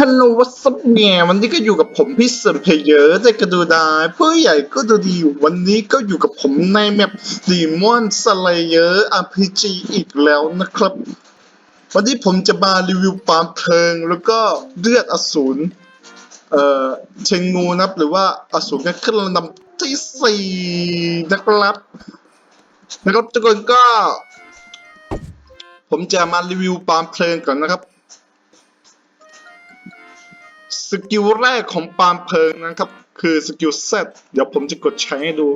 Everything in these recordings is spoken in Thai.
ฮัลโหลวัสดุเนี่ยวันนี้ก็อยู่กับผมพี่เสริมเพเยอร์ได้ก็ดูได้ผู้ใหญ่ก็ดูดี วันนี้ก็อยู่กับผมในแมปดีมอนสไลเยอร์ RPG อีกแล้วนะครับ วันนี้ผมจะมารีวิวปาล์มเพลิงแล้วก็เลือดอสูรเอ่อเชงงูนะครับหรือว่าอสูรกันขึ้นลำดับที่สี่นะครับนะครับทุกคนก็ ผมจะมารีวิวปาล์มเพลิงก่อนนะครับ กิลแรกของปามเพลิงนะครับ คือสกิลเซตเดี๋ยวผมจะกดใช้ให้ดู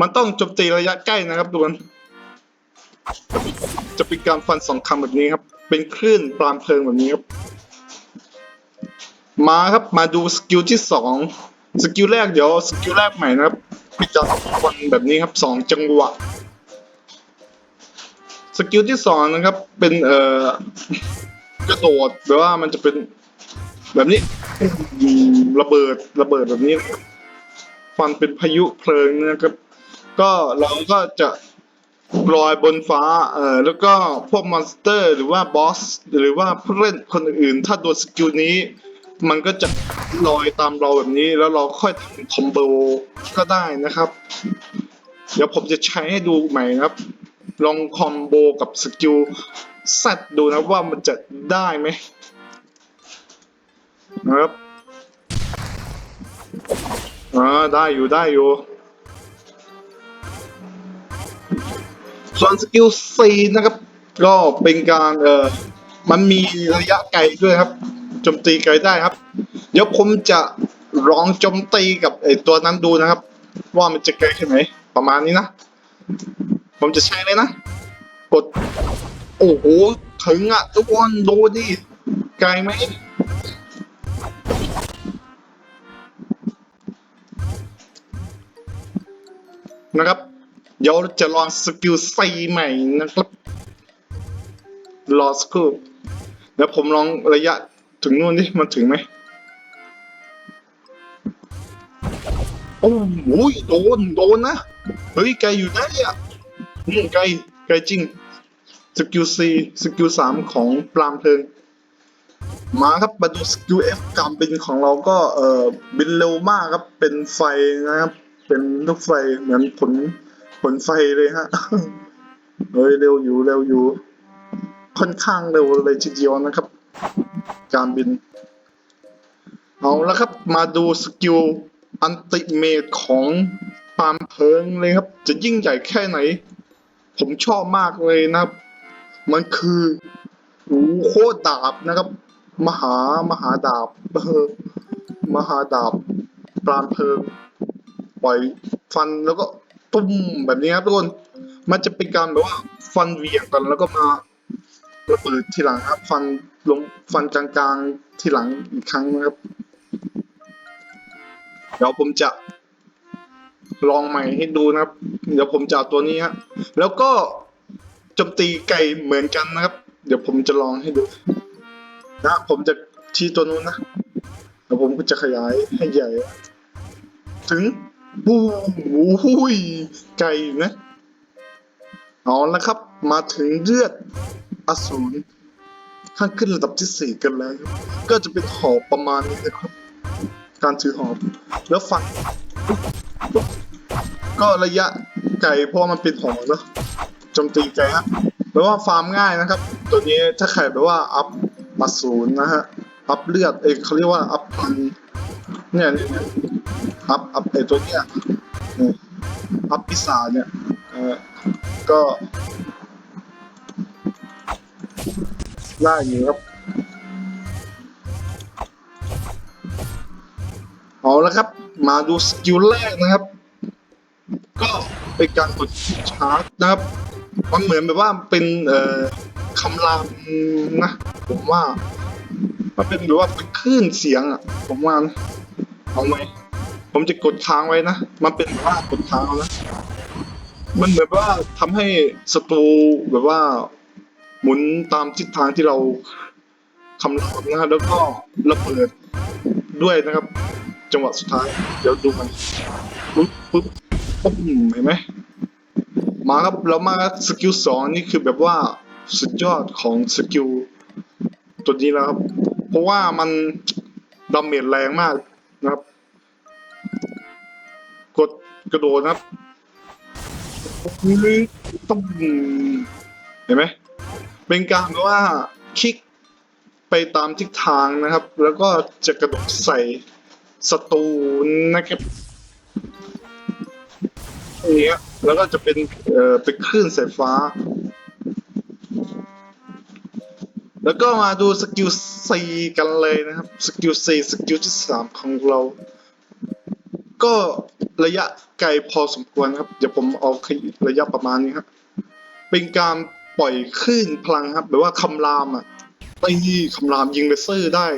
มันต้องโจมตีระยะใกล้นะครับทุกคนจะเป็นการฟันสองคำแบบนี้ครับ เป็นคลื่นปามเพลิงแบบนี้ครับ มาครับมาดูสกิลที่สองสกิลแรกเดี๋ยวสกิลแรกใหม่นะครับมีการฟันแบบนี้ครับสองจังหวะสกิลที่สองนะครับเป็นเอ่อกระโดดหรือว่ามันจะเป็นแบบนี้ ระเบิดระเบิดแบบนี้ฟันเป็นพายุเพลิงนะครับ ก็เราก็จะลอยบนฟ้าเอ่อแล้วก็พวกมอนสเตอร์ หรือว่าบอสหรือว่าผู้เล่นคนอื่น ถ้าโดนสกิลนี้ มันก็จะลอยตามเราแบบนี้ แล้วเราค่อยทำคอมโบก็ได้นะครับ เดี๋ยวผมจะใช้ให้ดูใหม่นะครับ ลองคอมโบกับสกิลแซดดูนะว่ามันจะได้ไหม ครับอ่าได้อยู่ได้อยู่ ส่วนสกิล C นะครับ ก็เป็นการเออมันมีระยะไกลด้วยครับโจมตีไกลได้ครับ เดี๋ยวผมจะลองโจมตีกับไอตัวนั้นดูนะครับ ว่ามันจะไกลแค่ไหนประมาณนี้นะ ผมจะใช้เลยนะ กด โอ้โห ถึงอะ ทุกคนดูดิไกลไหม นะครับ เดี๋ยวจะลองสกิลไซใหม่นะครับ รอสกูเดี๋ยวผมลองระยะถึงนู่นดิ มันถึงไหม โอ้โหโดน โดนนะ เฮ้ย ไกลอยู่นะเนี่ยอืมไกล ไกลจริง สกิล C สกิลสามของปรามเพลิง มาครับมาดูสกิล F การบินของเราก็ เอ่อ บินเร็วมากครับ เป็นไฟนะครับ เป็นลูกไฟเหมือนผลผลไฟเลยฮะเฮ้ยเร็วอยู่เร็วอยู่ ค่อนข้างเร็วเลยทีเดียวนะครับ การบิน เอาแล้วครับ มาดูสกิลอันติเมตของปามเพิงเลยครับ จะยิ่งใหญ่แค่ไหน ผมชอบมากเลยนะครับมันคือโอ้โหโคตรดาบนะครับ มหามหาดาบเออมหาดาบปราณเพิง ปล่อยฟันแล้วก็ตุ้มแบบนี้ครับทุกคนมันจะเป็นการแบบว่าฟันเวียงกันแล้วก็มาระเบิดทีหลังครับ ฟันลงฟันกลางๆทีหลังอีกครั้งนะครับ เดี๋ยวผมจะลองใหม่ให้ดูนะครับ เดี๋ยวผมจะเอาตัวนี้ฮะแล้วก็โจมตีไก่เหมือนกันนะครับ เดี๋ยวผมจะลองให้ดู นะผมจะชี้ตัวนู้นนะแล้วผมก็จะขยายให้ใหญ่ ถึง บูหูยไก่อยู่นะเอาละครับ มาถึงเลือดอสูรข้างขึ้นระดับที่สี่กันแล้ว ก็จะเป็นหอบประมาณนี้นะครับ การถือหอบแล้วฟันก็ระยะไกลเพราะมันเป็นหอเนอะจมตีไกลฮะแปลว่าฟาร์มง่ายนะครับ ตัวนี้ถ้าใครแบบว่าอัพมาศูนย์นะฮะอัพเลือดเอยเขาเรียกว่าอัพพันเนี่ย อัพอัพไอตัวเนี้ยอัพพิศาเนี่ยก็ได้อยู่ครับเอาละครับ มาดูสกิลแรกนะครับ ก็เป็นการกดชาร์จนะครับมันเหมือนแบบว่าเป็นเอ่อคำรามนะผมว่า มันเป็นแบบว่าเป็นคลื่นเสียงอะ ผมว่านะเอาไหม ผมจะกดค้างไว้นะ มันเป็นแบบว่ากดค้างเอานะ มันเหมือนว่าทำให้ศัตรูแบบว่า หมุนตามทิศทางที่เราคำรามนะครับแล้วก็ระเบิดด้วยนะครับ จังหวะสุดท้าย เดี๋ยวดูมันปุ๊บปุ๊บปุ๊บเห็นไหมมาครับแล้วมาสกิลสองนี่คือแบบว่าสุดยอดของสกิลตัวนี้แล้วครับ เพราะว่ามันดาเมจแรงมากนะครับ กดกระโดดครับต้องเห็นไหมเป็นการว่าคิกไปตามทิศทางนะครับ แล้วก็จะกระโดดใส่ศัตรูนะครับอย่างเงี้ยแล้วก็จะเป็นเอ่อเป็นคลื่นสายฟ้า แล้วก็มาดูสกิล C กันเลยนะครับ สกิล C สกิลที่สามของเรา ก็ ระยะไกลพอสมควรครับ เดี๋ยวผมเอาระยะประมาณนี้ครับ เป็นการปล่อยคลื่นพลังครับแบบว่าคำรามอะตีคำรามยิงเลเซอร์ได้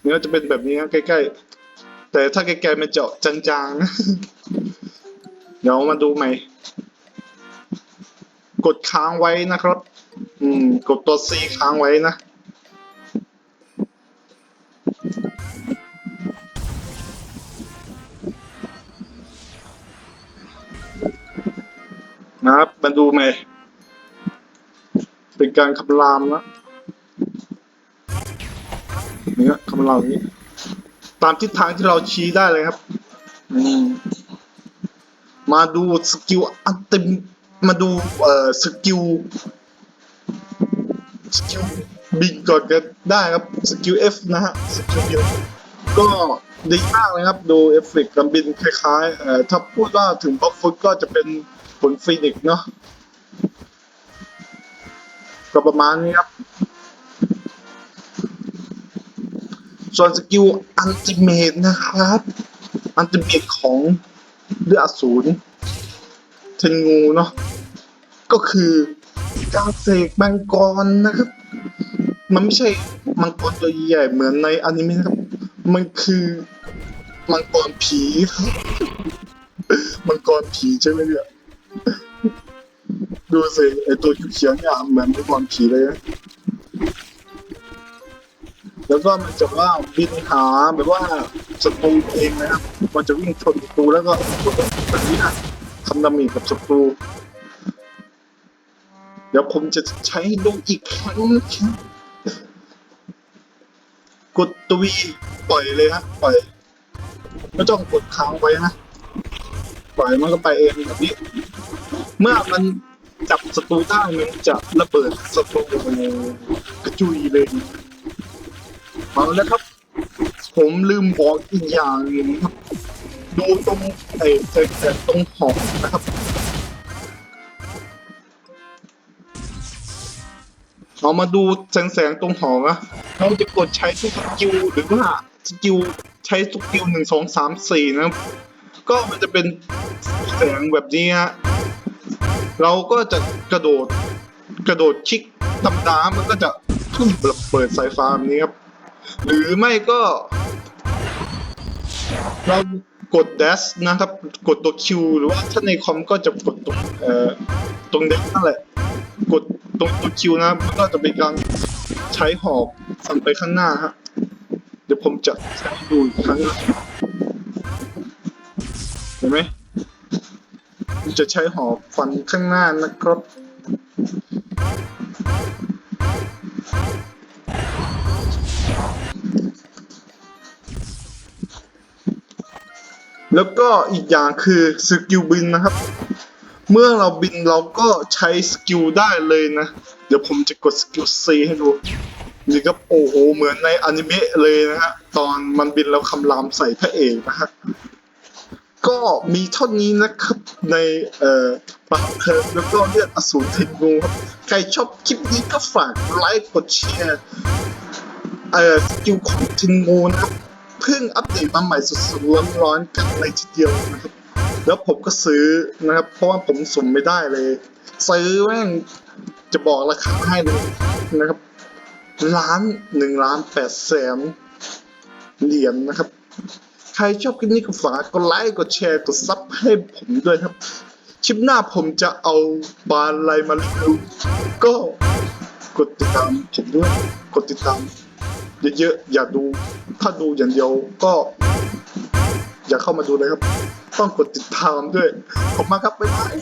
เนี่ยจะเป็นแบบนี้ครับใกล้ๆ แต่ถ้าไกลๆมันเจาะจางๆนะเดี๋ยวมาดูใหม่ กดค้างไว้นะครับ อืม กดตัว C ค้างไว้นะ มาดูใหม่ เป็นการคำรามนะเนี่ยคำรามนี้ ตามทิศทางที่เราชี้ได้เลยครับมมาดูสกิลอันเต็มมาดูเอ่อสกิลสกิลบินก่อนก็ได้ครับสกิล F นะฮะสกิลบินก็ดีมากเลยครับ ดูเอฟเฟกต์การบินคล้ายๆเอ่อถ้าพูดว่าถึงบล็อกฟุตก็จะเป็น ผลฟีนิกเนาะก็ประมาณนี้ครับ ส่วนสกิลอันติเมตนะครับ อันติเมตของเรืออสูรเทนงูเนาะก็คือการเสกมังกรนะครับ มันไม่ใช่มังกรตัวใหญ่เหมือนในอนิเมะนะครับ มันคือมังกรผีครับมังกรผีใช่ไหมเนี่ย ดูสิไอตัวเขียวๆเนี่ยเหมือนมังกรผีเลยนะแล้วก็มันจะว่าบินหาแบบว่าศัตรูเองนะครับมันจะวิ่งชนศัตรูแล้วก็แบบนี้นะทำดาเมจกับศัตรูเดี๋ยวผมจะใช้ดูอีกครั้งนะครับกดตัววีปล่อยเลยฮะปล่อยไม่ต้องกดค้างไว้นะปล่อยมันก็ไปเองแบบนี้ เมื่อมัน จับศัตรูได้มันจะระเบิดศัตรูกระจุยเลยเอาแล้วครับ ผมลืมบอกอีกอย่างหนึงครับ ดูตรงไอ้ไอ้ไอ้ตรงหอกนะครับเรามาดูแสงแสงๆตรงหอนะเราจะกดใช้ทุกสกิลหรือว่าสกิลใช้สกิลหนึ่งสองสามสี่นะ ก็มันจะเป็นแสงแบบนี้ฮะ เราก็จะกระโดดกระโดดคลิกธรรมดามันก็จะขึ้นเปิดสายฟ้าแบบนี้ครับ หรือไม่ก็ เรากด dash นะครับกดตัว Q หรือว่าถ้าในคอมก็จะกดตรงเอ่อตรง dash นั่นแหละ กดตรงตัว Q นะมันก็จะเป็นการใช้หอกสั่นไปข้างหน้าฮะเดี๋ยวผมจะใช้ดูอีกครั้งนะเห็นไหม จะใช้หอกฟันข้างหน้านะครับแล้วก็อีกอย่างคือสกิลบินนะครับ เมื่อเราบินเราก็ใช้สกิลได้เลยนะ เดี๋ยวผมจะกดสกิล C ให้ดู นี่ก็โอ้โห เหมือนในอนิเมะเลยนะฮะ ตอนมันบินแล้วคำรามใส่พระเอกนะฮะ ก็มีเท่านี้นะครับในเอ่อปากเทอแล้วก็เลือดอสูรเทนงูครับใครชอบคลิปนี้ก็ฝากไลค์กดแชร์เอ่อสกิลของเทนงูนะครับเพิ่งอัปเดตมาใหม่สดๆร้อนๆกันเลยทีเดียวนะครับแล้วผมก็ซื้อนะครับ เพราะว่าผมสุ่มไม่ได้เลย ซื้อแม่งจะบอกราคาให้เลยนะครับล้านหนึ่งล้านแปดแสนเหรียญนะครับ ใครชอบคลิปนี้ก็ฝากกดไลค์กดแชร์กดซับให้ผมด้วยครับ คลิปหน้าผมจะเอาบานอะไรมาดูก็กดติดตามผมด้วยกดติดตาม เยอะๆอย่าดู ถ้าดูอย่างเดียวก็ อย่าเข้ามาดูเลยครับ ต้องกดติดตามด้วยขอบคุณมากครับบ๊ายบาย